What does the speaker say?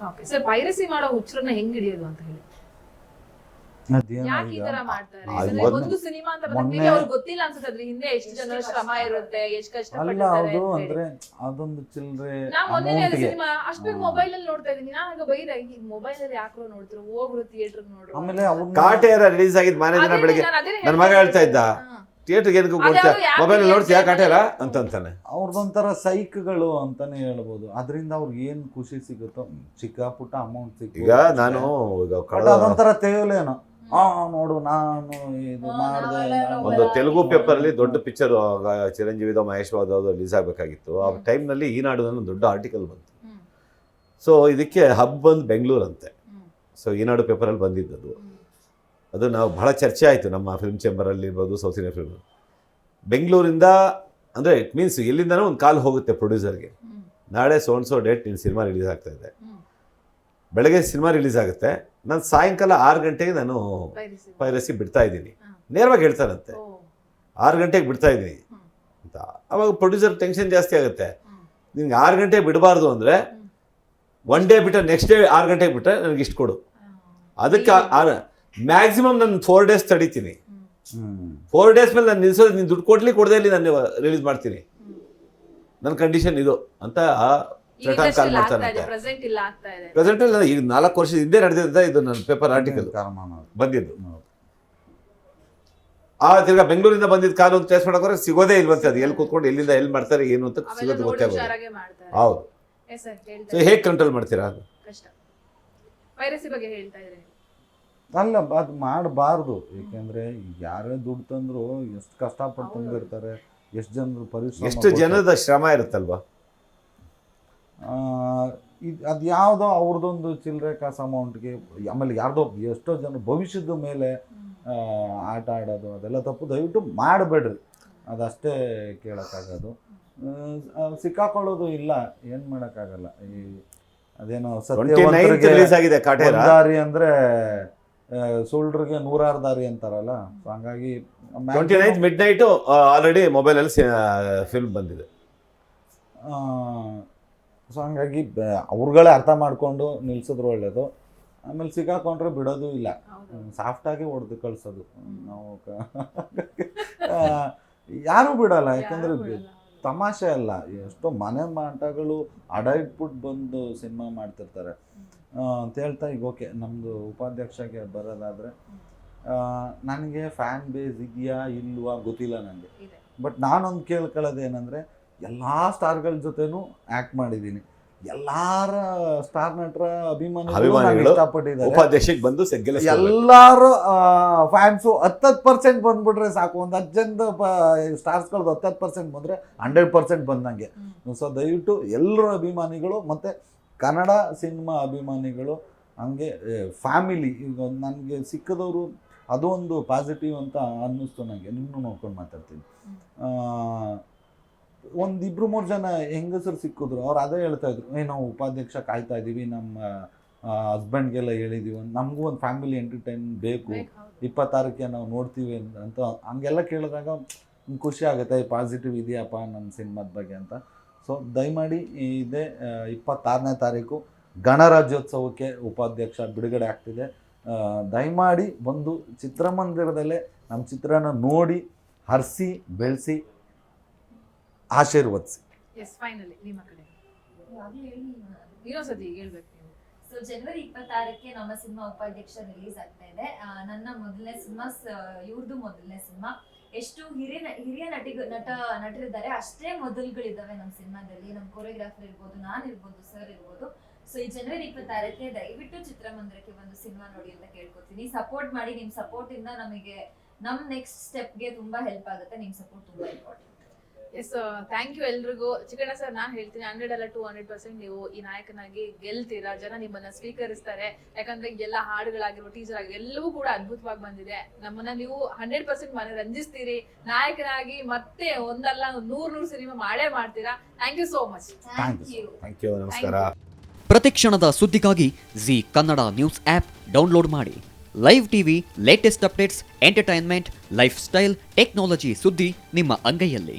Okay sir piracy ಮಾಡೋ ಹುಚ್ಚರನ್ನ ಹೆಂಗ್ ಹಿಡಿಯೋದು ಅಂತ ಹೇಳಿ. ಯಾಕೆ ಈ ತರ ಮಾಡ್ತಾರೆ? ಆ, ಒಂದು ಸಿನಿಮಾ ಅಂತ ಬಂದ್ಮೇಲೆ ಅವ್ರಿಗೆ ಗೊತ್ತಿಲ್ಲ ಅನ್ಸುತ್ತೆ ಅದ್ರ ಹಿಂದೆ ಎಷ್ಟು ಜನರ ಶ್ರಮ ಇರುತ್ತೆ ಎಷ್ಟು ಅಲ್ಲ ಅದು ಅಂದ್ರೆ ಅದೊಂದು ಚಿಲ್ಲರೆ ನಾ ಮೊನ್ನೆ ಸಿನಿಮಾ ಅಷ್ಟು ಮೊಬೈಲ್ ಅಲ್ಲಿ ನೋಡ್ತಾ ಇದೀನಿ ನಾನು ಬೈದ ಈ ಮೊಬೈಲ್ ಅಲ್ಲಿ ಯಾಕೋ ನೋಡ್ತಿರೋ ಹೋಗ್ರು ಥಿಯೇಟರ್ ನೋಡ್ರು. ಆಮೇಲೆ ಕಾಟೇರ ರಿಲೀಸ್ ಆಗಿದ್ ಮಾನೇ ದಿನ ಬೆಳಿಗ್ಗೆ ನಾನು ನನ್ನ ಮಗ ಹೇಳ್ತಾ ಇದ್ದ. ಥಿಯೇಟರ್ಗೆ ಏನಕ್ಕೆ ಕೊಡ್ತಾ ಕೊಡ್ತೀಯ? ಮೊಬೈಲ್ ನೋಡ್ತೀಯಾ? ಕಾಟೇರ ಅಂತಂತಾನೆ. ಅವ್ರದ್ದೊಂಥರ ಸೈಕ್ಗಳು ಅಂತಾನೆ ಹೇಳ್ಬೋದು. ಅದರಿಂದ ಅವ್ರಿಗೆ ಏನು ಖುಷಿ ಸಿಗುತ್ತೋ? ಚಿಕ್ಕ ಪುಟ್ಟ ಅಮೌಂಟ್ ಸಿಕ್ಕ ಈಗ ನಾನು ಈಗ ಕಳೆದ ಅದೊಂಥರ ತೇವಲೇನು ಆ ನೋಡು ನಾನು ಇದು ಮಾಡ್ದೆ ಒಂದು ತೆಲುಗು ಪೇಪರ್ ಅಲ್ಲಿ ದೊಡ್ಡ ಪಿಕ್ಚರ್ ಚಿರಂಜೀವಿದ ಮಹೇಶ್ ಬಾಬು ರಿಲೀಸ್ ಆಗಬೇಕಾಗಿತ್ತು. ಆ ಟೈಮ್ನಲ್ಲಿ ಒಂದು ದೊಡ್ಡ ಆರ್ಟಿಕಲ್ ಬಂತು. ಸೊ ಇದಕ್ಕೆ ಹಬ್ ಬಂದು ಬೆಂಗಳೂರಂತೆ ಸೊ ಈನಾಡು ಪೇಪರಲ್ಲಿ ಬಂದಿದ್ದದು. ಅದು ನಾವು ಬಹಳ ಚರ್ಚೆ ಆಯಿತು ನಮ್ಮ ಫಿಲ್ಮ್ ಚೇಂಬರಲ್ಲಿ ಇರ್ಬೋದು ಸೌತ್ ಇಂಡಿಯನ್ ಫಿಲ್ಮ್ ಬೆಂಗಳೂರಿಂದ ಅಂದರೆ ಇಟ್ ಮೀನ್ಸ್ ಎಲ್ಲಿಂದನೂ ಒಂದು ಕಾಲ್ ಹೋಗುತ್ತೆ ಪ್ರೊಡ್ಯೂಸರ್ಗೆ. ನಾಳೆ ಸೋನ್ ಸೋ ಡೇಟ್ ನಿನ್ನ ಸಿನಿಮಾ ರಿಲೀಸ್ ಆಗ್ತಾ ಇದೆ. ಬೆಳಗ್ಗೆ ಸಿನಿಮಾ ರಿಲೀಸ್ ಆಗುತ್ತೆ. ನಾನು ಸಾಯಂಕಾಲ ಆರು ಗಂಟೆಗೆ ನಾನು ಪೈರಸಿ. ಬಿಡ್ತಾ ಇದ್ದೀನಿ. ನೇರವಾಗಿ ಹೇಳ್ತಾರಂತೆ. ಆರು ಗಂಟೆಗೆ ಬಿಡ್ತಾ ಇದ್ದೀನಿ. ಅಂತ. ಅವಾಗ ಪ್ರೊಡ್ಯೂಸರ್ ಟೆನ್ಷನ್ ಜಾಸ್ತಿ ಆಗುತ್ತೆ. ನಿನಗೆ ಆರು ಗಂಟೆಗೆ ಬಿಡಬಾರ್ದು ಅಂದರೆ. ಒನ್ ಡೇ ಬಿಟ್ಟರೆ ನೆಕ್ಸ್ಟ್ ಡೇ ಆರು ಗಂಟೆಗೆ ಬಿಟ್ಟರೆ ನನಗೆ ಇಷ್ಟು ಕೊಡು. ಅದಕ್ಕೆ ಅದಕ್ಕೆ ಮ್ಯಾಕ್ಸಿಮಮ್ ನಾನು ಫೋರ್ ಡೇಸ್ ತಡಿತೀನಿ. ಫೋರ್ ಡೇಸ್ ಮೇಲೆ ನಾನು ನಿಲ್ಸೋದು ನೀನು ದುಡ್ಡು ಕೊಡ್ಲಿ ಕೊಡದೆ ಇಲ್ಲಿ ನಾನು ರಿಲೀಸ್ ಮಾಡ್ತೀನಿ. ನನ್ನ ಕಂಡೀಷನ್ ಇದು ಅಂತ ಕಾಲ್ ಮಾಡ್ತಾನಂತೆ. ಪ್ರೆಸೆಂಟ್ ನಾನು ಈಗ ನಾಲ್ಕು ವರ್ಷದ ಹಿಂದೆ ನಡೆದಿದ್ದ ಇದು ನನ್ನ ಪೇಪರ್ ಆರ್ಟಿಕಲ್ ಬಂದಿದ್ದು. ಆ ತಿರ್ಗಾ ಬೆಂಗಳೂರಿಂದ ಬಂದಿದ್ದ ಕಾಲು ಅಂತ ಟೆಸ್ಟ್ ಮಾಡೋಕೆ ಸಿಗೋದೇ ಇಲ್ವಂತೆ ಅದು. ಎಲ್ಲಿ ಕೂತ್ಕೊಂಡು ಎಲ್ಲಿಂದ ಎಲ್ಲಿ ಮಾಡ್ತಾರೆ ಏನು ಅಂತ ಸಿಗೋದು ನೋಡಿ ಗೊತ್ತೇ ಆಗೋದು ಹೌದು. ಸೊ ಹೇಗೆ ಕಂಟ್ರೋಲ್ ಮಾಡ್ತೀರಾ ಅದು? ಕಷ್ಟ. ಪೈರಸಿ ಬಗ್ಗೆ ಹೇಳ್ತಾ ಇದ್ರೆ ಅಲ್ಲ ಅದು ಮಾಡಬಾರ್ದು. ಏಕೆಂದ್ರೆ ಯಾರೇ ದುಡ್ಡು ತಂದ್ರು ಎಷ್ಟು ಕಷ್ಟಪಟ್ಟು ತಂದಿರ್ತಾರೆ ಎಷ್ಟು ಜನರು ಪರಿಶ್ರಮ ಎಷ್ಟು ಜನದ ಶ್ರಮ ಇರುತ್ತಲ್ವಾ? ಆ, ಇದ್ ಅದು ಯಾವುದೋ ಅವ್ರದ್ದೊಂದು ಚಿಲ್ಲರೆ ಕಾಸು ಅಮೌಂಟ್ಗೆ ಆಮೇಲೆ ಯಾರ್ದೋ ಎಷ್ಟೋ ಜನ ಭವಿಷ್ಯದ ಮೇಲೆ ಆ, ಆಟ ಆಡೋದು ಅದೆಲ್ಲ ತಪ್ಪು. ದಯವಿಟ್ಟು ಮಾಡಬೇಡ್ರಿ. ಅದಷ್ಟೇ ಕೇಳೋಕ್ಕಾಗೋದು. ಸಿಕ್ಕಾಕೊಳ್ಳೋದು ಇಲ್ಲ. ಏನು ಮಾಡೋಕ್ಕಾಗಲ್ಲ. ಈ ಅದೇನೋ ಸತ್ಯ ರಿಲೀಸ್ ಆಗಿದೆ ಅಂದ್ರೆ ಆ, ಸುಳ್ಳ್ರಿಗೆ ನೂರಾರು ದಾರಿ ಅಂತಾರಲ್ಲ? ಸೊ ಹಂಗಾಗಿ twenty ninth mid night already ಮೊಬೈಲಲ್ಲಿ ಫಿಲ್ಮ್ ಬಂದಿದೆ. ಸೊ ಹಂಗಾಗಿ ಬ- ಅವ್ರುಗಳೇ ಅರ್ಥ ಮಾಡಿಕೊಂಡು ನಿಲ್ಸಿದ್ರು ಒಳ್ಳೆಯದು ಆಮೇಲೆ ಸಿಕ್ಕಾಕೊಂಡ್ರೆ ಬಿಡೋದು ಇಲ್ಲ. ಸಾಫ್ಟಾಗಿ ಹೊಡೆದು ಕಳಿಸೋದು. ನಾವು ಆ, ಯಾರೂ ಬಿಡಲ್ಲ. ಯಾಕಂದರೆ ತಮಾಷೆ ಅಲ್ಲ. ಎಷ್ಟೋ ಮನೆ ಮಾಟಗಳು ಅಡ ಇಟ್ಬಿಟ್ಟು ಬಂದು ಸಿನಿಮಾ ಮಾಡ್ತಿರ್ತಾರೆ. ಅಂತ ಹೇಳ್ತಾ ಈಗ ಓಕೆ ನಮ್ಮದು ಉಪಾಧ್ಯಕ್ಷಗೆ ಬರೋದಾದರೆ ನನಗೆ ಫ್ಯಾನ್ ಬೇಸ್ ಇದೆಯಾ ಇಲ್ವಾ ಗೊತ್ತಿಲ್ಲ ನನಗೆ. ಬಟ್ ನಾನೊಂದು ಕೇಳ್ಕೊಳ್ಳೋದು ಏನಂದರೆ ಎಲ್ಲ ಸ್ಟಾರ್ಗಳ ಜೊತೆನೂ ಆ್ಯಕ್ಟ್ ಮಾಡಿದ್ದೀನಿ. ಎಲ್ಲಾರ ಸ್ಟಾರ್ ನಟರ ಅಭಿಮಾನಿಗಳು ಉಪಾಧ್ಯಕ್ಷಕ್ಕೆ ಬಂದು ಎಲ್ಲಾರು ಫ್ಯಾನ್ಸು ಹತ್ತತ್ತು ಪರ್ಸೆಂಟ್ ಬಂದ್ಬಿಟ್ರೆ ಸಾಕು ಒಂದು ಹತ್ತು ಜನದ ಸ್ಟಾರ್ಸ್ಗಳದ್ದು ಹತ್ತತ್ತು ಪರ್ಸೆಂಟ್ ಬಂದರೆ ಹಂಡ್ರೆಡ್ ಪರ್ಸೆಂಟ್ ಬಂದಂಗೆ. ಸೊ ದಯವಿಟ್ಟು ಎಲ್ಲರ ಅಭಿಮಾನಿಗಳು ಮತ್ತು ಕನ್ನಡ ಸಿನಿಮಾ ಅಭಿಮಾನಿಗಳು ಹಂಗೆ ಫ್ಯಾಮಿಲಿ ಈಗ ನನಗೆ ಸಿಕ್ಕದವರು ಅದು ಒಂದು ಪಾಸಿಟಿವ್ ಅಂತ ಅನ್ನಿಸ್ತು ನನಗೆ ನಿಮ್ಮನ್ನು ನೋಡ್ಕೊಂಡು ಮಾತಾಡ್ತೀನಿ ಒಂದಿಬ್ರು ಮೂರು ಜನ ಹೆಂಗಸರು ಸಿಕ್ಕಿದ್ರು ಅವ್ರು ಅದೇ ಹೇಳ್ತಾ ಇದ್ರು ಏ ನಾವು ಉಪಾಧ್ಯಕ್ಷ ಕಾಯ್ತಾ ಇದ್ದೀವಿ ನಮ್ಮ ಹಸ್ಬೆಂಡ್ಗೆಲ್ಲ ಹೇಳಿದ್ದೀವಿ ನಮಗೂ ಒಂದು ಫ್ಯಾಮಿಲಿ ಎಂಟರ್ಟೈನ್ ಬೇಕು. ಇಪ್ಪತ್ತಾರಕ್ಕೆ ನಾವು ನೋಡ್ತೀವಿ ಅಂತ ಹಂಗೆಲ್ಲ ಕೇಳಿದಾಗ ಖುಷಿ ಆಗುತ್ತೆ ಪಾಸಿಟಿವ್ ಇದೆಯಪ್ಪ ನಮ್ಮ ಸಿನಿಮಾದ ಬಗ್ಗೆ ಅಂತ ಸೊ ದಯಮಾಡಿ ಇದೇ ಇಪ್ಪತ್ತಾರನೇ ತಾರೀಕು ಗಣರಾಜ್ಯೋತ್ಸವಕ್ಕೆ ಉಪಾಧ್ಯಕ್ಷ ಬಿಡುಗಡೆ ಆಗ್ತಿದೆ. ದಯಮಾಡಿ ಬಂದು ಚಿತ್ರಮಂದಿರದಲ್ಲೇ ನಮ್ಮ ಚಿತ್ರನ ನೋಡಿ ಹರಿಸಿ ಬೆಳೆಸಿ ಆಶೀರ್ವದಿಸಿ. ಎಸ್ ಫೈನಲಿ ನಿಮ್ಮ ಕಡೆ. ಹೇಳ್ಬೇಕು ನೀವು. ಸೊ ಜನವರಿ ಇಪ್ಪತ್ತಾರಕ್ಕೆ ನಮ್ಮ ಸಿನಿಮಾ ಉಪಾಧ್ಯಕ್ಷ ರಿಲೀಸ್ ಆಗ್ತಾ ಇದೆ. ನನ್ನ ಮೊದಲನೇ ಸಿನಿಮಾ ಇವ್ರದ್ದು ಮೊದಲನೇ ಸಿನಿಮಾ. ಎಷ್ಟು ಹಿರಿಯ ಹಿರಿಯ ನಟಿ, ನಟ, ನಟರಿದ್ದಾರೆ, ಅಷ್ಟೇ ಮೊದಲುಗಳಿದ್ದಾವೆ ನಮ್ಮ ಸಿನಿಮಾದಲ್ಲಿ. ನಮ್ಮ ಕೊರಿಯೋಗ್ರಾಫರ್ ಇರ್ಬೋದು, ನಾನು ಇರ್ಬೋದು ಸರ್ ಇರ್ಬೋದು. ಸೊ ಈ ಜನವರಿ ಇಪ್ಪತ್ತಾರಕ್ಕೆ ದಯವಿಟ್ಟು ಚಿತ್ರಮಂದಿರಕ್ಕೆ ಒಂದು ಸಿನಿಮಾ ನೋಡಿ ಅಂತ ಕೇಳ್ಕೊತೀನಿ. ಸಪೋರ್ಟ್ ಮಾಡಿ, ನಿಮ್ ಸಪೋರ್ಟ್ ಇಂದ ನಮಗೆ, ನಮ್ ನೆಕ್ಸ್ಟ್ ಸ್ಟೆಪ್ಗೆ ತುಂಬಾ ಹೆಲ್ಪ್ ಆಗುತ್ತೆ. ನಿಮ್ ಸಪೋರ್ಟ್ ತುಂಬಾ ಇಂಪಾರ್ಟೆಂಟ್ ಎಸ್ ಥ್ಯಾಂಕ್ ಯು ಎಲ್ರಿಗೂ. ಚಿಕ್ಕಣ್ಣ ಸರ್ ನಾನು ಹೇಳ್ತೀನಿ ಹಂಡ್ರೆಡ್ ಅಲ್ಲ ಟೂ ಹಂಡ್ರೆಡ್ ಪರ್ಸೆಂಟ್ ನೀವು ಈ ನಾಯಕನಾಗಿ ಗೆಲ್ತೀರಾ? ಜನ ನಿಮ್ಮನ್ನ ಸ್ವೀಕರಿಸ್ತಾರೆ. ಯಾಕಂದ್ರೆ ಎಲ್ಲ ಹಾಡುಗಳಾಗಿರೋ ಟೀಚರ್ ಆಗಿ ಎಲ್ಲವೂ ಕೂಡ ಅದ್ಭುತವಾಗಿ ಬಂದಿದೆ. ನಮ್ಮನ್ನ ನೀವು ಹಂಡ್ರೆಡ್ ಪರ್ಸೆಂಟ್ ಮನೆ ರಂಜಿಸ್ತೀರಿ. ನಾಯಕನಾಗಿ ಮತ್ತೆ ಒಂದಲ್ಲ ನೂರ್ ನೂರು ಸಿನಿಮಾ ಮಾಡೇ ಮಾಡ್ತೀರಾ? Thank you so much thank you thank you ನಮಸ್ಕಾರ. ಪ್ರತಿಕ್ಷಣದ ಸುದ್ದಿಗಾಗಿ Zee Kannada news app download ಮಾಡಿ. Live TV latest updates entertainment lifestyle technology ಸುದ್ದಿ ನಿಮ್ಮ ಅಂಗೈಯಲ್ಲಿ.